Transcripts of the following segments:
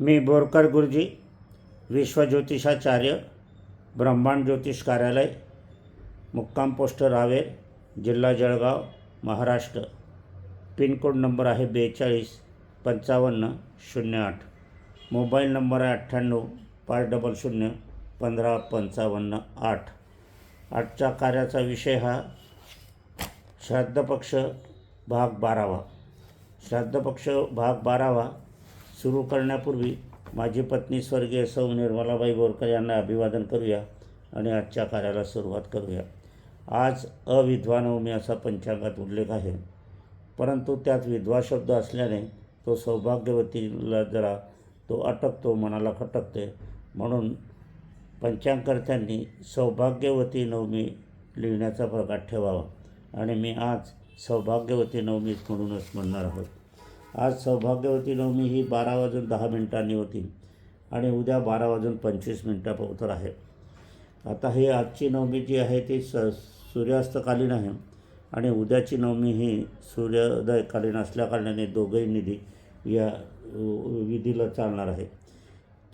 मी बोरकर गुरुजी विश्वज्योतिषाचार्य ब्रह्मांड ज्योतिष कार्यालय मुक्काम पोस्ट रावेर जिल्हा जळगाव महाराष्ट्र. पिनकोड नंबर आहे बेचाळीस पंचावन्न शून्य आठ. मोबाईल नंबर आहे अठ्ठ्याण्णव पाच डबल शून्य पंधरा पंचावन्न आठ. आजच्या कार्याचा विषय हा श्राद्ध पक्ष भाग बारावा. श्राद्ध पक्ष भाग बारावा सुरू करण्यापूर्वी माझी पत्नी स्वर्गीय सौ निर्मलाबाई बोरकर यांना अभिवादन करूया आणि आजच्या कार्याला सुरुवात करूया. आज अविद्वानवमी असा पंचांगात उल्लेख आहे. परंतु त्यात विधवा शब्द असल्याने तो सौभाग्यवतीला जरा तो अटकतो मनाला खटकते. म्हणून पंचांगकर्त्यांनी सौभाग्यवती नवमी लिहिण्याचा प्रकार ठेवावा. आणि मी आज सौभाग्यवती नवमी म्हणूनच म्हणणार आहोत. आज सौभाग्यवती नवमी ही बारा वाजून दहा मिनिटांनी होती आणि उद्या बारा वाजून पंचवीस मिनिटापर्यंत आहे. आता ही आजची नवमी जी आहे ती स सूर्यास्तकालीन आहे आणि उद्याची नवमी ही सूर्योदयकालीन असल्याकारणाने दोघंही निधी या विधीला चालणार आहे.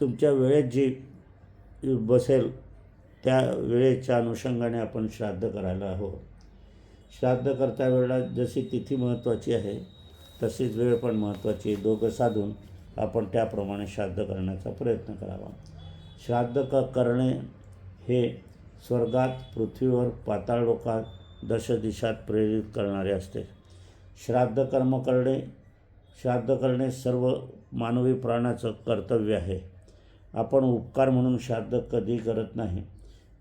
तुमच्या वेळेत जी बसेल त्या वेळेच्या अनुषंगाने आपण श्राद्ध करायला हवं. श्राद्ध करता वेळेला जशी तिथी महत्त्वाची आहे तशीच वेळ पण महत्त्वाची दोघं साधून आपण त्याप्रमाणे श्राद्ध करण्याचा प्रयत्न करावा. श्राद्ध क करणे हे स्वर्गात पृथ्वीवर पाताळ लोकात दशदिशात प्रेरित करणारे असते. श्राद्ध कर्म करणे श्राद्ध करणे सर्व मानवी प्राण्याचं कर्तव्य आहे. आपण उपकार म्हणून श्राद्ध कधी करत नाही.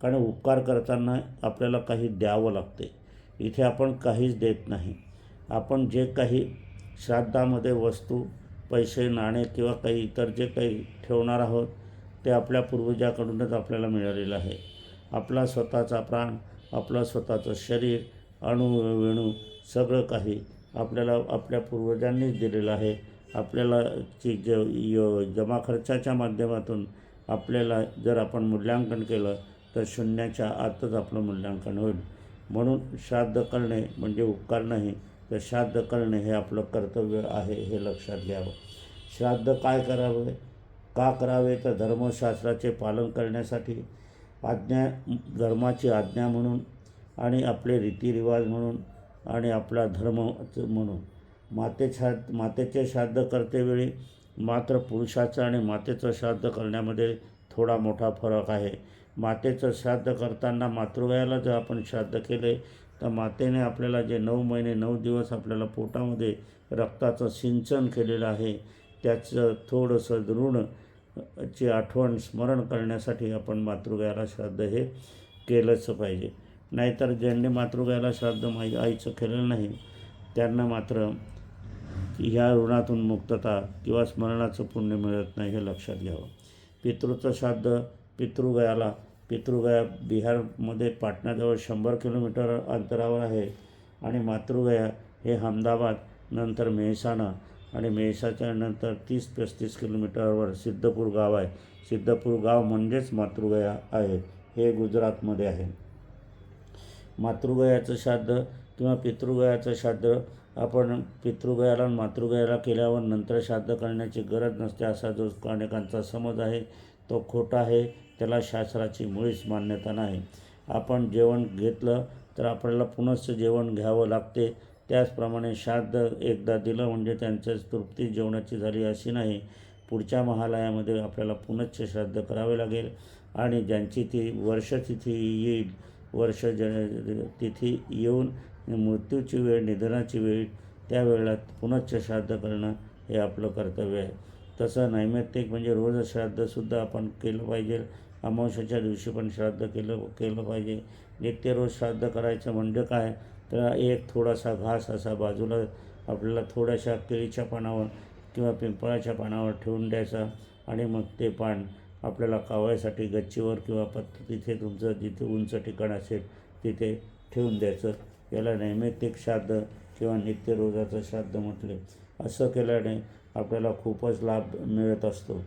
कारण उपकार करताना आपल्याला काही द्यावं लागते. इथे आपण काहीच देत नाही. आपण जे काही श्राद्धामध्ये वस्तू पैसे नाणे किंवा काही इतर जे काही ठेवणार आहोत ते आपल्या पूर्वजाकडूनच आपल्याला मिळालेलं आहे. आपला स्वतःचा प्राण आपलं स्वतःचं शरीर अणुवेणू सगळं काही आपल्याला आपल्या पूर्वजांनीच दिलेलं आहे. आपल्याला ची ज य जमा खर्चाच्या माध्यमातून आपल्याला जर आपण मूल्यांकन केलं तर शून्याच्या आतच आपलं मूल्यांकन होईल. म्हणून श्राद्ध करणे म्हणजे उपकार नाही तर श्राद्ध करणे हे आपलं कर्तव्य आहे हे लक्षात घ्यावं. श्राद्ध काय करावे? का करावे? तर धर्मशास्त्राचे पालन करण्यासाठी आज्ञा धर्माची आज्ञा म्हणून आणि आपले रीतिरिवाज म्हणून आणि आपला धर्म म्हणून. माते श्राद्ध मातेचे श्राद्ध करतेवेळी मात्र पुरुषाचं आणि मातेचं श्राद्ध करण्यामध्ये थोडा मोठा फरक आहे. मातेचं श्राद्ध करताना मातृवयाला जर आपण श्राद्ध केले तर मातेने आपल्याला जे नऊ महिने नऊ दिवस आपल्याला पोटामध्ये रक्ताचं सिंचन केलेलं आहे त्याचं थोडंसं ऋण ची आठवण स्मरण करण्यासाठी आपण मातृगयाला श्राद्ध हे केलंच पाहिजे. नाहीतर ज्यांनी मातृगयाला श्राद्ध माई आईचं केलेलं नाही त्यांना मात्र ह्या ऋणातून मुक्तता किंवा स्मरणाचं पुण्य मिळत नाही हे लक्षात घ्यावं. पितृचं श्राद्ध पितृगयाला पितृगया बिहारमध्ये पाटणाजवळ शंभर किलोमीटर अंतरावर आहे आणि मातृगया हे अहमदाबाद नंतर मेहसाणा आणि मेहसाच्या नंतर तीस पस्तीस किलोमीटरवर सिद्धपूर गाव आहे. सिद्धपूर गाव म्हणजेच मातृगया आहे हे गुजरातमध्ये आहे. मातृगयाचं श्राद्ध किंवा पितृगयाचं श्राद्ध आपण पितृगयाला आणि मातृगयाला केल्यावर नंतर श्राद्ध करण्याची गरज नसते असा जो अनेकांचा समज आहे तो खोटा आहे. त्याला शास्त्राची मुळीच मान्यता नाही. आपण जेवण घेतलं तर आपल्याला पुनश्च जेवण घ्यावं लागते. त्याचप्रमाणे श्राद्ध एकदा दिलं म्हणजे त्यांचं तृप्ती जेवणाची झाली अशी नाही. पुढच्या महालयामध्ये आपल्याला पुनश्च श्राद्ध करावे लागेल आणि ज्यांची ती वर्षतिथी येईल वर्ष ज तिथी येऊन मृत्यूची वेळ निधनाची वेळ त्यावेळेला पुनश्च श्राद्ध करणं हे आपलं कर्तव्य आहे. तसं नैमित्तिक म्हणजे रोज श्राद्धसुद्धा आपण केलं पाहिजे. अमावस्याच्या दिवशी पण श्राद्ध केलं केलं पाहिजे. नित्य रोज श्राद्ध करायचं म्हणजे काय? तर एक थोडासा घास असा बाजूला आपल्याला थोड्याशा केळीच्या पानावर किंवा पिंपळाच्या पानावर ठेवून द्यायचा आणि मग ते पान आपल्याला कावळ्यासाठी गच्चीवर किंवा पत्त तिथे तुमचं जिथे उंच ठिकाण असेल तिथे ठेवून द्यायचं. याला नैमित्तिक श्राद्ध किंवा नित्य रोजाचं श्राद्ध म्हटले. असं केल्याने आपल्याला खूपच लाभ मिळत असतो.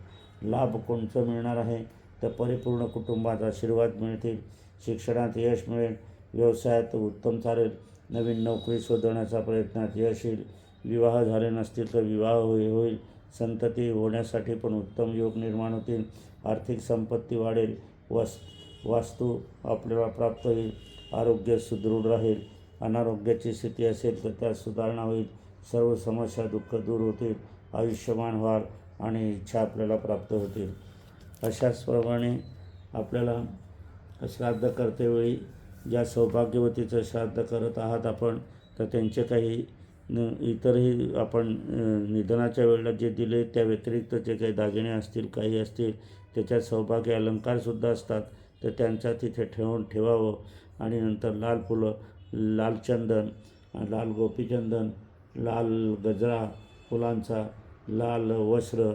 लाभ कोणचं मिळणार आहे? तर परिपूर्ण कुटुंबात आशीर्वाद मिळतील शिक्षणात यश मिळेल व्यवसायात उत्तम चालेल नवीन नोकरी शोधण्याचा प्रयत्नात यश येईल विवाह झाले नसतील तर विवाह होई होईल संतती होण्यासाठी पण उत्तम योग निर्माण होतील आर्थिक संपत्ती वाढेल वस वास्तू आपल्याला प्राप्त होईल आरोग्य सुदृढ राहील अनारोग्याची स्थिती असेल तर त्यात सुधारणा होईल सर्व समस्या दुःख दूर होतील आयुष्यमान व्हाल आणि इच्छा आपल्याला प्राप्त होतील. अशाचप्रमाणे आपल्याला श्राद्ध करतेवेळी ज्या सौभाग्यवतीचं श्राद्ध करत आहात आपण तर त्यांचे काही न इतरही आपण निधनाच्या वेळेला जे दिले त्या व्यतिरिक्त जे काही दागिने असतील काही असतील त्याच्यात सौभाग्य अलंकारसुद्धा असतात तर त्यांचा तिथे ठेवून ठेवावं. आणि नंतर लाल फुलं लाल चंदन लाल गोपीचंदन लाल गजरा फुलांचा लाल वस्त्र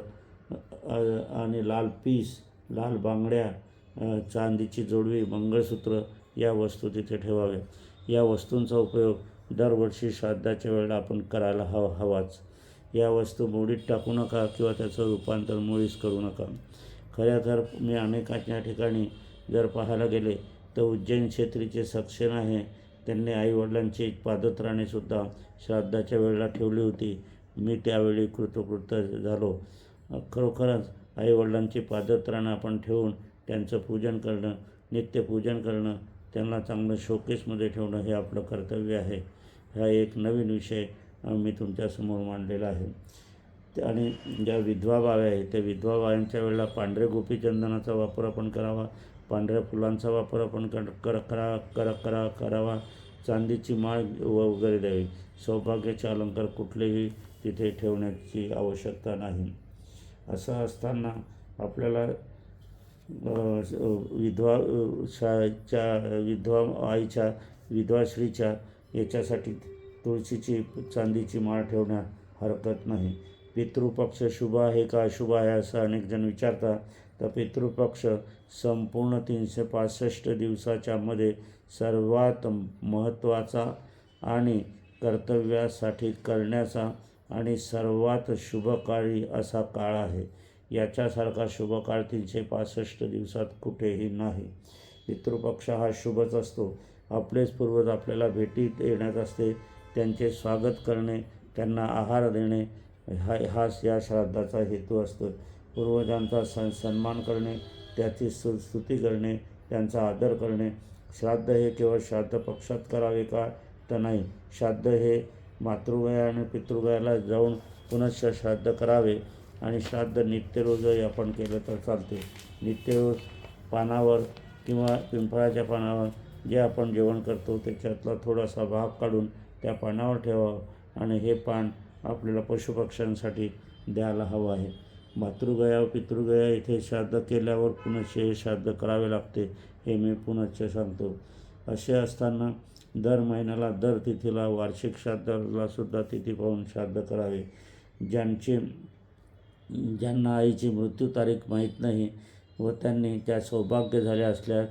आणि लाल पीस लाल बांगड्या चांदीची जोडवी मंगळसूत्र या वस्तू तिथे ठेवाव्या या वस्तूंचा उपयोग दरवर्षी श्राद्धाच्या वेळेला आपण करायला हवा हवाच. या वस्तू मोडीत टाकू नका किंवा त्याचं रूपांतर मुळीच करू नका. खऱ्या तर मी अनेकांच्या ठिकाणी जर पाहायला गेले तर उज्जैन क्षेत्रीचे सक्षम आहे. त्यांनी आईवडिलांची पादत्राणेसुद्धा श्राद्धाच्या वेळेला ठेवली होती. मी त्यावेळी कृतकृत झालो. खरोखरच आईवडिलांची पादत्राणं आपण ठेवून त्यांचं पूजन करणं नित्यपूजन करणं त्यांना चांगलं शोकेसमध्ये ठेवणं हे आपलं कर्तव्य आहे. हा एक नवीन विषय मी तुमच्यासमोर मांडलेला आहे. आणि ज्या विधवा बाव्या आहेत त्या विधवा बायांच्या वेळेला पांढरे गोपीचंदनाचा वापर आपण करावा. पांढऱ्या फुलांचा वापर आपण कर कर करा करा करा करावा. चांदीची माळ व- वगैरे द्यावी. सौभाग्याचे अलंकार कुठलेही तिथे ठेवण्याची आवश्यकता नाही. असं असताना आपल्याला विधवा शाच्या विधवा आईच्या विधवाश्रीच्या याच्यासाठी तुळशीची चांदीची माळ ठेवण्यात हरकत नाही. पितृपक्ष शुभ आहे का अशुभ आहे असं अनेक जण विचारतात. तर पितृपक्ष संपूर्ण तीनशे पासष्ट दिवसाच्यामध्ये सर्वात महत्त्वाचा आणि कर्तव्यासाठी करण्याचा आणि सर्वात शुभकाळी असा काळ आहे. याच्यासारखा शुभकाळ तीनशे पासष्ट दिवसात कुठेही नाही. पितृपक्ष हा शुभच असतो. आपलेच पूर्वज आपल्याला भेटीत येण्यात असते. त्यांचे स्वागत करणे त्यांना आहार देणे हा हाच या श्राद्धाचा हेतू असतो. पूर्वजांचा सन सन्मान करणे त्याची सु स्तुती करणे त्यांचा आदर करणे. श्राद्ध हे केवळ श्राद्ध पक्षात करावे का? तर नाही. श्राद्ध हे मातृगया आणि पितृगयाला जाऊन पुनश्च श्राद्ध करावे आणि श्राद्ध नित्यरोजही आपण केलं तर चालते. नित्यरोज पानावर किंवा पिंपळाच्या पानावर जे आपण जेवण करतो त्याच्यातला थोडासा भाग काढून त्या पानावर ठेवावं आणि हे पान आपल्याला पशुपक्ष्यांसाठी द्यायला हवं आहे. मातृगया व पितृगया इथे श्राद्ध केल्यावर पुनश्च हे श्राद्ध करावे लागते हे मी पुनश्च सांगतो. असे असताना दर महिन्याला दर तिथीला वार्षिक श्राद्धाला सुद्धा तिथी पाहून श्राद्ध करावे. ज्यांचे ज्यांना आईची मृत्यू तारीख माहीत नाही व त्यांनी त्या सौभाग्य झाल्या असल्या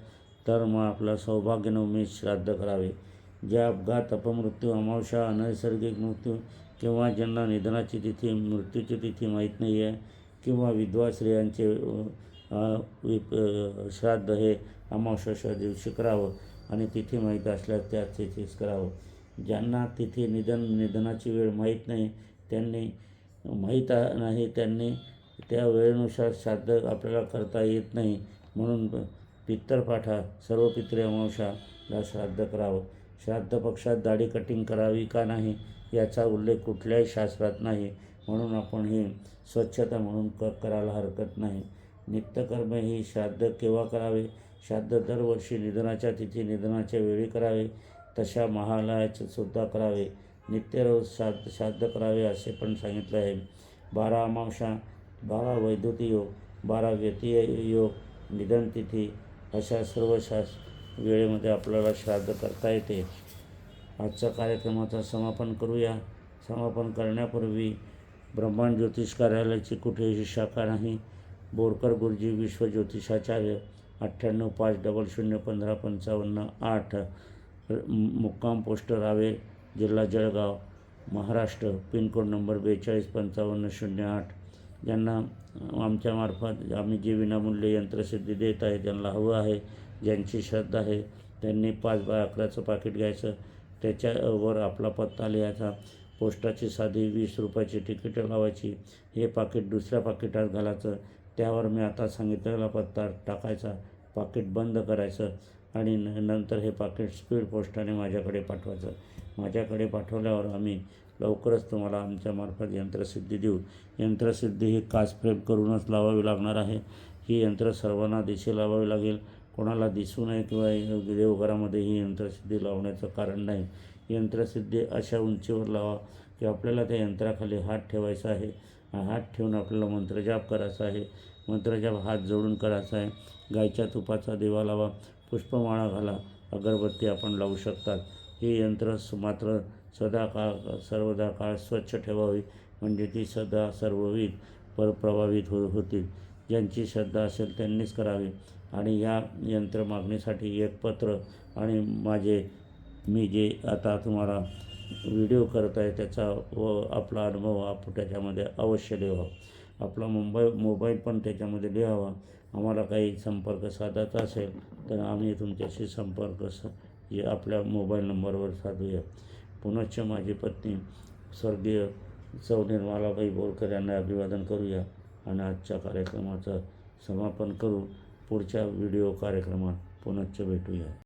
तर मग आपला सौभाग्यनवमी श्राद्ध करावे. जे अपघात अपमृत्यू अमावस्या अनैसर्गिक मृत्यू किंवा ज्यांना निधनाची तिथी मृत्यूची तिथी माहीत नाही आहे किंवा विधवा स्त्रियांचे विप वि- श्राद्ध हे अमावस्याच्या दिवशी करावं आणि तिथी माहीत असल्यास त्या तिथीच करावं. ज्यांना तिथी निधन निधनाची वेळ माहीत नाही त्यांनी माहीत नाही त्यांनी त्या वेळेनुसार श्राद्ध आपल्याला करता येत नाही. म्हणून पित्तरपाठा सर्व पित्रे अमावशाला श्राद्ध करावं. श्राद्ध पक्षात दाढी कटिंग करावी का नाही याचा उल्लेख कुठल्याही शास्त्रात नाही. म्हणून आपण हे स्वच्छता म्हणून क करायला हरकत नाही. नित्यकर्म ही श्राद्ध केव्हा करावे? श्राद्ध दरवर्षी निधनाच्या तिथी निधनाच्या वेळी करावे? तशा महालयाचे सुद्धा करावे. नित्यरोज श्राद्ध श्राद्ध करावे असे पण सांगितले आहे. बारा अमावशा बारा वैद्युती योग बारा व्यतीय योग निधन तिथी अशा सर्व शास वेळेमध्ये आपल्याला श्राद्ध करता येते. आजच्या कार्यक्रमाचं समापन करूया. समापन करण्यापूर्वी ब्रह्मांड ज्योतिष कार्यालयाची कुठेही शाखा नाही. बोरकर गुरुजी विश्व ज्योतिषाचार्य अठ्ठ्याण्णव पाच डबल शून्य पंधरा पंचावन्न आठ मुक्काम पोस्ट रावे जिल्हा जळगाव महाराष्ट्र पिनकोड नंबर बेचाळीस पंचावन्न शून्य आठ. ज्यांना आमच्यामार्फत आम्ही जे विनामूल्य यंत्रसिद्धी देत आहे ज्यांना हवं आहे ज्यांची श्रद्धा आहे त्यांनी पाच बाय अकराचं पाकिट घ्यायचं. त्याच्यावर आपला पत्ता लिहायचा. पोस्टाची साधी वीस रुपयाची तिकीटं लावायची हे पाकिट दुसऱ्या पाकिटात घालायचं त्यावर मी आता सांगितलेला पत्ता टाकायचा पाकिट बंद करायचं आणि न नंतर हे पाकिट स्पीड पोस्टाने माझ्याकडे पाठवायचं. माझ्याकडे पाठवल्यावर आम्ही लवकरच तुम्हाला आमच्यामार्फत यंत्रसिद्धी देऊ. यंत्रसिद्धी ही काच फ्रेम करूनच लावावी लागणार आहे. ही यंत्र सर्वांना दिशी लावावी लागेल. कोणाला दिसू नये किंवा देवघरामध्ये ही यंत्रसिद्धी लावण्याचं कारण नाही. यंत्रसिद्धी अशा उंचीवर लावा की आपल्याला त्या यंत्राखाली हात ठेवायचा आहे. हात ठेवून आपल्याला मंत्रजाप करायचा आहे. मंत्रजाप हात जोडून करायचा आहे. गायच्या तुपाचा दिवा लावा. पुष्पमाळा घाला. अगरबत्ती आपण लावू शकतात. ही यंत्र मात्र सदा काळ सर्वदा काळ स्वच्छ ठेवावी. म्हणजे ती सदा सर्वविध परप्रभावित हो होतील ज्यांची श्रद्धा असेल त्यांनीच करावी. आणि या यंत्र मागणीसाठी एक पत्र आणि माझे मी जे आता तुम्हाला व्हिडिओ करत आहे त्याचा व आपला अनुभव आप त्याच्यामध्ये अवश्य लिहावा. आपला मुंबई मोबाईल पण त्याच्यामध्ये लिहावा. आम्हाला काही संपर्क साधायचा असेल तर आम्ही तुमच्याशी संपर्क स हे आपल्या मोबाईल नंबरवर साधूया. पुनश्च माझी पत्नी स्वर्गीय सौ निर्मलाबाई बोरकर यांना अभिवादन करूया आणि आजच्या कार्यक्रमाचं समापन करू पुढच्या व्हिडिओ कार्यक्रमात पुनश्च भेटूया.